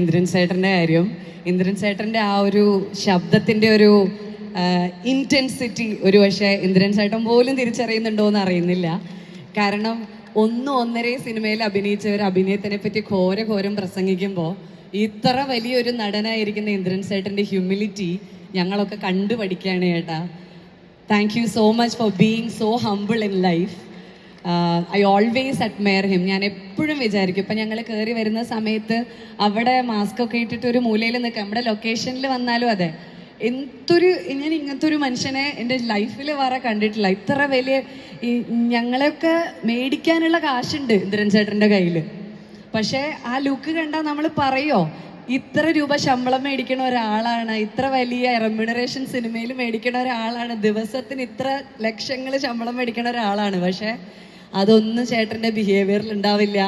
ഇന്ദ്രൻ ചേട്ടന്റെ കാര്യം. ഇന്ദ്രൻ ചേട്ടന്റെ ആ ഒരു ശബ്ദത്തിന്റെ ഒരു ഇന്റൻസിറ്റി ഒരു പക്ഷേ ഇന്ദ്രൻ സേട്ടൻ പോലും തിരിച്ചറിയുന്നുണ്ടോ എന്ന് അറിയുന്നില്ല. കാരണം ഒന്ന് ഒന്നര സിനിമയിൽ അഭിനയിച്ചവർ അഭിനയത്തിനെ പറ്റി ഘോര ഘോരം പ്രസംഗിക്കുമ്പോൾ ഇത്ര വലിയൊരു നടനായിരിക്കുന്ന ഇന്ദ്രൻ ചേട്ടന്റെ ഹ്യൂമിലിറ്റി ഞങ്ങളൊക്കെ കണ്ടു പഠിക്കുകയാണ് ചേട്ടാ thank you so much for being so humble in life I always admire him ഞാൻ എപ്പോഴും വിചാരിക്കും. ഇപ്പം ഞങ്ങൾ കയറി വരുന്ന സമയത്ത് അവിടെ മാസ്ക് ഒക്കെ ഇട്ടിട്ട് ഒരു മൂലയിൽ നിൽക്കാം നമ്മുടെ ലൊക്കേഷനിൽ വന്നാലും അതെ. എന്തൊരു ഞാൻ ഇങ്ങനത്തെ ഒരു മനുഷ്യനെ എന്റെ ലൈഫിൽ വേറെ കണ്ടിട്ടില്ല. ഇത്ര വലിയ ഈ ഞങ്ങളെയൊക്കെ മേടിക്കാനുള്ള കാശുണ്ട് ഇന്ദ്രൻ ചേട്ടന്റെ കയ്യിൽ പക്ഷേ ആ ലുക്ക് കണ്ടാൽ നമ്മൾ പറയോ ഇത്ര രൂപ ശമ്പളം മേടിക്കണ ഒരാളാണ് ഇത്ര വലിയ റെമ്യൂണറേഷൻ സിനിമയിൽ മേടിക്കണ ഒരാളാണ് ദിവസത്തിന് ഇത്ര ലക്ഷങ്ങൾ ശമ്പളം മേടിക്കണ ഒരാളാണ്. പക്ഷേ അതൊന്നും ചേട്ടന്റെ ബിഹേവിയറിൽ ഉണ്ടാവില്ല.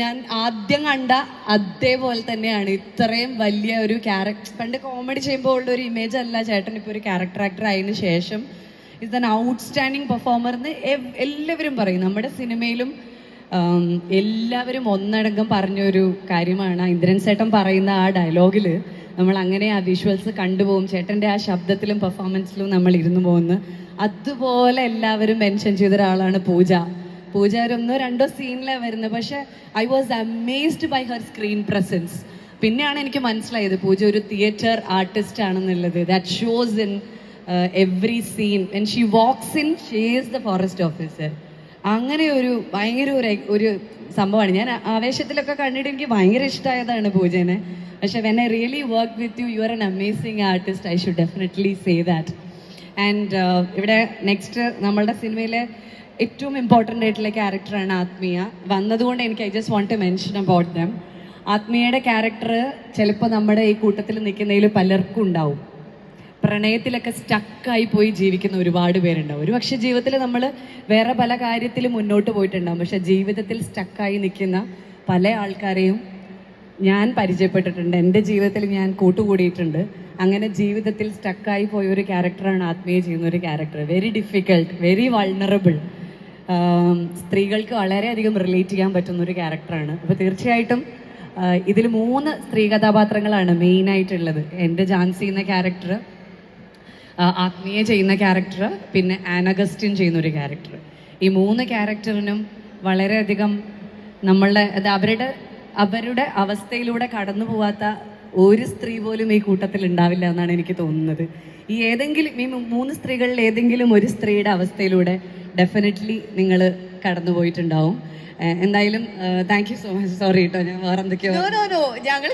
ഞാൻ ആദ്യം കണ്ട അതേപോലെ തന്നെയാണ്. ഇത്രയും വലിയ ഒരു ക്യാരക്ടർ പണ്ട് കോമഡി ചെയ്യുമ്പോൾ ഉള്ള ഒരു ഇമേജ് അല്ല ചേട്ടൻ ഇപ്പോൾ ഒരു ക്യാരക്ടർ ആക്ടർ ആയതിന് ശേഷം. ഇസ് ആൻ ഔട്ട്സ്റ്റാൻഡിങ് പെർഫോമർ എന്ന് എല്ലാവരും പറയും. നമ്മുടെ സിനിമയിലും എല്ലാവരും ഒന്നടങ്കം പറഞ്ഞൊരു കാര്യമാണ്. ഇന്ദ്രൻ ചേട്ടൻ പറയുന്ന ആ ഡയലോഗിൽ നമ്മൾ അങ്ങനെ ആ വിഷ്വൽസ് കണ്ടുപോകും. ചേട്ടന്റെ ആ ശബ്ദത്തിലും പെർഫോമൻസിലും നമ്മൾ ഇരുന്നു പോകുന്നു. അതുപോലെ എല്ലാവരും മെൻഷൻ ചെയ്ത ഒരാളാണ് പൂജ. പൂജ ഒരു ഒന്നോ രണ്ടോ സീനിലാണ് വരുന്നത് പക്ഷെ I was amazed by her screen presence പിന്നെയാണ് എനിക്ക് മനസ്സിലായത് പൂജ ഒരു തിയേറ്റർ ആർട്ടിസ്റ്റ് ആണെന്നുള്ളത്. That shows in every scene and she walks in she is the forest officer അങ്ങനെ ഒരു ഭയങ്കര ഒരു ഒരു സംഭവമാണ്. ഞാൻ ആവേശത്തിലൊക്കെ കണ്ടിട്ട് എനിക്ക് ഭയങ്കര ഇഷ്ടമായതാണ് പൂജേനെ. പക്ഷെ when I really work with you you are an amazing artist I should definitely say that and ഇവിടെ നെക്സ്റ്റ് നമ്മളുടെ സിനിമയിലെ ഏറ്റവും ഇമ്പോർട്ടന്റ് ആയിട്ടുള്ള ക്യാരക്ടറാണ് ആത്മീയ. വന്നതുകൊണ്ട് എനിക്ക് I just want to mention about them ആത്മീയയുടെ character ചിലപ്പോൾ നമ്മുടെ ഈ കൂട്ടത്തിൽ നിൽക്കുന്നതിൽ പലർക്കും ഉണ്ടാവും. പ്രണയത്തിലൊക്കെ സ്റ്റക്കായി പോയി ജീവിക്കുന്ന ഒരുപാട് പേരുണ്ടാവും. ഒരു പക്ഷേ ജീവിതത്തിൽ നമ്മൾ വേറെ പല കാര്യത്തിൽ മുന്നോട്ട് പോയിട്ടുണ്ടാവും. പക്ഷെ ജീവിതത്തിൽ സ്റ്റക്കായി നിൽക്കുന്ന പല ആൾക്കാരെയും ഞാൻ പരിചയപ്പെട്ടിട്ടുണ്ട്. എന്റെ ജീവിതത്തിൽ ഞാൻ കൂട്ടുകൂടിയിട്ടുണ്ട്. അങ്ങനെ ജീവിതത്തിൽ സ്റ്റക്കായി പോയ ഒരു ക്യാരക്ടറാണ് ആത്മീയ ചെയ്യുന്ന ഒരു character very difficult very vulnerable സ്ത്രീകൾക്ക് വളരെയധികം റിലേറ്റ് ചെയ്യാൻ പറ്റുന്ന ഒരു ക്യാരക്ടറാണ് അപ്പോൾ തീർച്ചയായിട്ടും ഇതിൽ മൂന്ന് സ്ത്രീ കഥാപാത്രങ്ങളാണ് മെയിനായിട്ടുള്ളത് എന്റെ ജാൻസി എന്ന ക്യാരക്ടർ ആത്മീയ ചെയ്യുന്ന ക്യാരക്ടർ പിന്നെ ആനഗസ്റ്റിൻ ചെയ്യുന്ന ഒരു ക്യാരക്ടർ ഈ മൂന്ന് ക്യാരക്ടറിനും വളരെയധികം നമ്മളുടെ അത് അവരുടെ അവരുടെ അവസ്ഥയിലൂടെ കടന്നു പോവാത്ത ഒരു സ്ത്രീ പോലും ഈ കൂട്ടത്തിൽ ഉണ്ടാവില്ല എന്നാണ് എനിക്ക് തോന്നുന്നത്. ഈ ഏതെങ്കിലും ഈ മൂന്ന് സ്ത്രീകളിൽ ഏതെങ്കിലും ഒരു സ്ത്രീയുടെ അവസ്ഥയിലൂടെ ഡെഫിനറ്റ്ലി നിങ്ങൾ കടന്നു പോയിട്ടുണ്ടാവും എന്തായാലും thank you so much sorry കേട്ടോ ഞാൻ വേറെ എന്തൊക്കെയോ നോ നോ നോ ഞങ്ങൾ